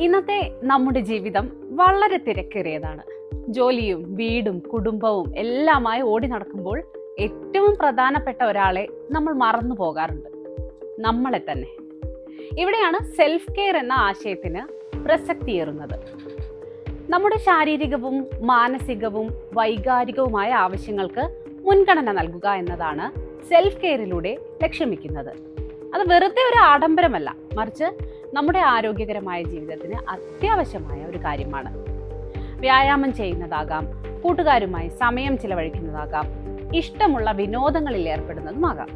ഇന്നത്തെ നമ്മുടെ ജീവിതം വളരെ തിരക്കേറിയതാണ്. ജോലിയും വീടും കുടുംബവും എല്ലാമായി ഓടി നടക്കുമ്പോൾ ഏറ്റവും പ്രധാനപ്പെട്ട ഒരാളെ നമ്മൾ മറന്നു പോകാറുണ്ട്. നമ്മളെ തന്നെ. ഇവിടെയാണ് സെൽഫ് കെയർ എന്ന ആശയത്തിന് പ്രസക്തിയേറുന്നത്. നമ്മുടെ ശാരീരികവും മാനസികവും വൈകാരികവുമായ ആവശ്യങ്ങൾക്ക് മുൻഗണന നൽകുക എന്നതാണ് സെൽഫ് കെയറിലൂടെ ലക്ഷ്യം വെക്കുന്നത് അത് വെറുതെ ഒരു ആഡംബരമല്ല. മറിച്ച് നമ്മുടെ ആരോഗ്യകരമായ ജീവിതത്തിന് അത്യാവശ്യമായ ഒരു കാര്യമാണ്. വ്യായാമം ചെയ്യുന്നതാകാം കൂട്ടുകാരുമായി സമയം ചിലവഴിക്കുന്നതാകാം ഇഷ്ടമുള്ള വിനോദങ്ങളിൽ ഏർപ്പെടുന്നതുമാകാം.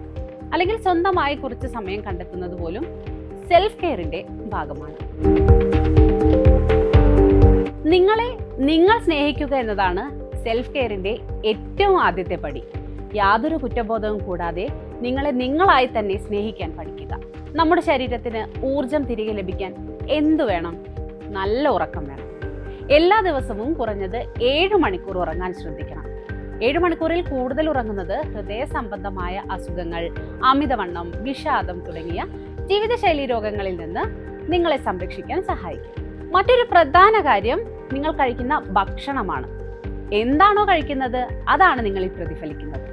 അല്ലെങ്കിൽ സ്വന്തമായി കുറച്ച് സമയം കണ്ടെത്തുന്നത് പോലും സെൽഫ് കെയറിന്റെ ഭാഗമാണ്. നിങ്ങളെ നിങ്ങൾ സ്നേഹിക്കുക എന്നതാണ് സെൽഫ് കെയറിന്റെ ഏറ്റവും ആദ്യത്തെ പടി. യാതൊരു കുറ്റബോധവും കൂടാതെ നിങ്ങളെ നിങ്ങളായി തന്നെ സ്നേഹിക്കാൻ പഠിക്കുക. നമ്മുടെ ശരീരത്തിന് ഊർജം തിരികെ ലഭിക്കാൻ എന്തു വേണം? നല്ല ഉറക്കം വേണം. എല്ലാ ദിവസവും കുറഞ്ഞത് ഏഴ് മണിക്കൂർ ഉറങ്ങാൻ ശ്രദ്ധിക്കണം. ഏഴ് മണിക്കൂറിൽ കൂടുതൽ ഉറങ്ങുന്നത് ഹൃദയ സംബന്ധമായ അസുഖങ്ങൾ അമിതവണ്ണം വിഷാദം തുടങ്ങിയ ജീവിതശൈലി രോഗങ്ങളിൽ നിന്ന് നിങ്ങളെ സംരക്ഷിക്കാൻ സഹായിക്കും. മറ്റൊരു പ്രധാന കാര്യം നിങ്ങൾ കഴിക്കുന്ന ഭക്ഷണമാണ്. എന്താണോ കഴിക്കുന്നത്? അതാണ് നിങ്ങളിൽ പ്രതിഫലിക്കുന്നത്.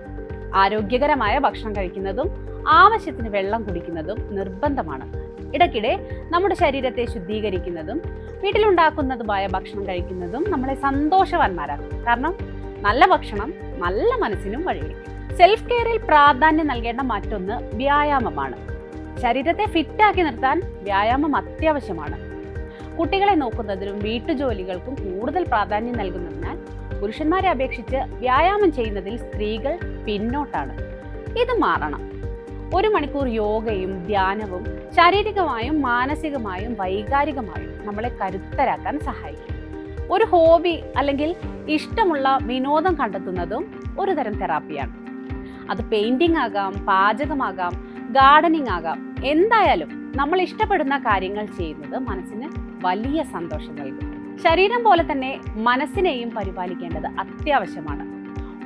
ആരോഗ്യകരമായ ഭക്ഷണം കഴിക്കുന്നതും ആവശ്യത്തിന് വെള്ളം കുടിക്കുന്നതും നിർബന്ധമാണ്. ഇടയ്ക്കിടെ നമ്മുടെ ശരീരത്തെ ശുദ്ധീകരിക്കുന്നതും വീട്ടിലുണ്ടാക്കുന്നതുമായ ഭക്ഷണം കഴിക്കുന്നതും നമ്മളെ സന്തോഷവാന്മാരാക്കും. കാരണം നല്ല ഭക്ഷണം നല്ല മനസ്സിനും വഴിവെക്കും സെൽഫ് കെയറിൽ പ്രാധാന്യം നൽകേണ്ട മറ്റൊന്ന് വ്യായാമമാണ്. ശരീരത്തെ ഫിറ്റാക്കി നിർത്താൻ വ്യായാമം അത്യാവശ്യമാണ്. കുട്ടികളെ നോക്കുന്നതിനും വീട്ടുജോലികൾക്കും കൂടുതൽ പ്രാധാന്യം നൽകുന്നതിനാൽ പുരുഷന്മാരെ അപേക്ഷിച്ച് വ്യായാമം ചെയ്യുന്നതിൽ സ്ത്രീകൾ പിന്നോട്ടാണ്. ഇത് മാറണം. ഒരു മണിക്കൂർ യോഗയും ധ്യാനവും ശാരീരികമായും മാനസികമായും വൈകാരികമായും നമ്മളെ കരുത്തരാക്കാൻ സഹായിക്കും. ഒരു ഹോബി അല്ലെങ്കിൽ ഇഷ്ടമുള്ള വിനോദം കണ്ടെത്തുന്നതും ഒരു തരം തെറാപ്പിയാണ്. അത് പെയിന്റിംഗ് ആകാം പാചകമാകാം ഗാർഡനിങ് ആകാം. എന്തായാലും നമ്മൾ ഇഷ്ടപ്പെടുന്ന കാര്യങ്ങൾ ചെയ്യുന്നത് മനസ്സിന് വലിയ സന്തോഷം നൽകും. ശരീരം പോലെ തന്നെ മനസ്സിനെയും പരിപാലിക്കേണ്ടത് അത്യാവശ്യമാണ്.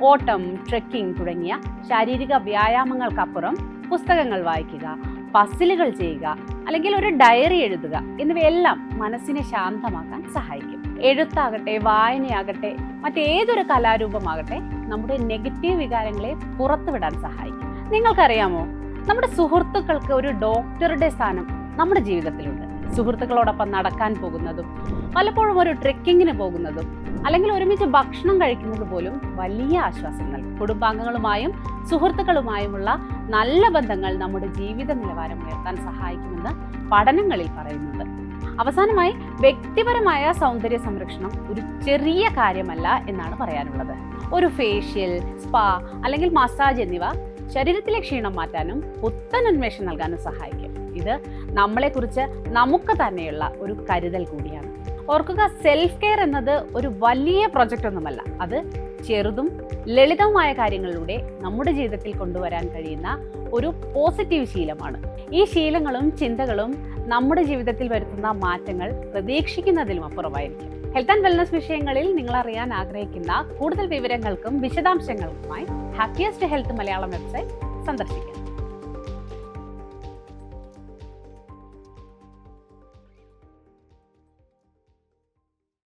ഓട്ടം ട്രെക്കിംഗ് തുടങ്ങിയ ശാരീരിക വ്യായാമങ്ങൾക്കപ്പുറം പുസ്തകങ്ങൾ വായിക്കുക പസിലുകൾ ചെയ്യുക അല്ലെങ്കിൽ ഒരു ഡയറി എഴുതുക എന്നിവയെല്ലാം മനസ്സിനെ ശാന്തമാക്കാൻ സഹായിക്കും. എഴുത്താകട്ടെ വായനയാകട്ടെ മറ്റേതൊരു കലാരൂപമാകട്ടെ നമ്മുടെ നെഗറ്റീവ് വികാരങ്ങളെ പുറത്തുവിടാൻ സഹായിക്കും. നിങ്ങൾക്കറിയാമോ? നമ്മുടെ സുഹൃത്തുക്കൾക്ക് ഒരു ഡോക്ടറുടെ സ്ഥാനം നമ്മുടെ ജീവിതത്തിലുണ്ട്. സുഹൃത്തുക്കളോടൊപ്പം നടക്കാൻ പോകുന്നതും പലപ്പോഴും ഒരു ട്രെക്കിങ്ങിന് പോകുന്നതും അല്ലെങ്കിൽ ഒരുമിച്ച് ഭക്ഷണം കഴിക്കുന്നത് പോലും വലിയ ആശ്വാസം കുടുംബാംഗങ്ങളുമായും സുഹൃത്തുക്കളുമായുമുള്ള നല്ല ബന്ധങ്ങൾ നമ്മുടെ ജീവിത നിലവാരം ഉയർത്താൻ സഹായിക്കുമെന്ന് പഠനങ്ങളിൽ പറയുന്നുണ്ട്. അവസാനമായി വ്യക്തിപരമായ സൗന്ദര്യ സംരക്ഷണം ഒരു ചെറിയ കാര്യമല്ല എന്നാണ് പറയാനുള്ളത്. ഒരു ഫേഷ്യൽ സ്പാ അല്ലെങ്കിൽ മസാജ് എന്നിവ ശരീരത്തിലെ ക്ഷീണം മാറ്റാനും പുത്തൻ ഉന്മേഷം നൽകാനും സഹായിക്കും. ഇത് നമ്മളെക്കുറിച്ച് നമുക്ക് തന്നെയുള്ള ഒരു കരുതൽ കൂടിയാണ്. ഓർക്കുക സെൽഫ് കെയർ എന്നത് ഒരു വലിയ പ്രൊജക്റ്റ് ഒന്നുമല്ല. അത് ചെറുതും ലളിതവുമായ കാര്യങ്ങളിലൂടെ നമ്മുടെ ജീവിതത്തിൽ കൊണ്ടുവരാൻ കഴിയുന്ന ഒരു പോസിറ്റീവ് ശീലമാണ്. ഈ ശീലങ്ങളും ചിന്തകളും നമ്മുടെ ജീവിതത്തിൽ വരുത്തുന്ന മാറ്റങ്ങൾ പ്രതീക്ഷിക്കുന്നതിലും അപ്പുറമായിരിക്കും. ഹെൽത്ത് ആൻഡ് വെൽനസ് വിഷയങ്ങളിൽ നിങ്ങൾ അറിയാൻ ആഗ്രഹിക്കുന്ന കൂടുതൽ വിവരങ്ങൾക്കും വിശദാംശങ്ങൾക്കുമായി ഹാപ്പിയസ്റ്റ് ഹെൽത്ത് മലയാളം വെബ്സൈറ്റ് സന്ദർശിക്കാം.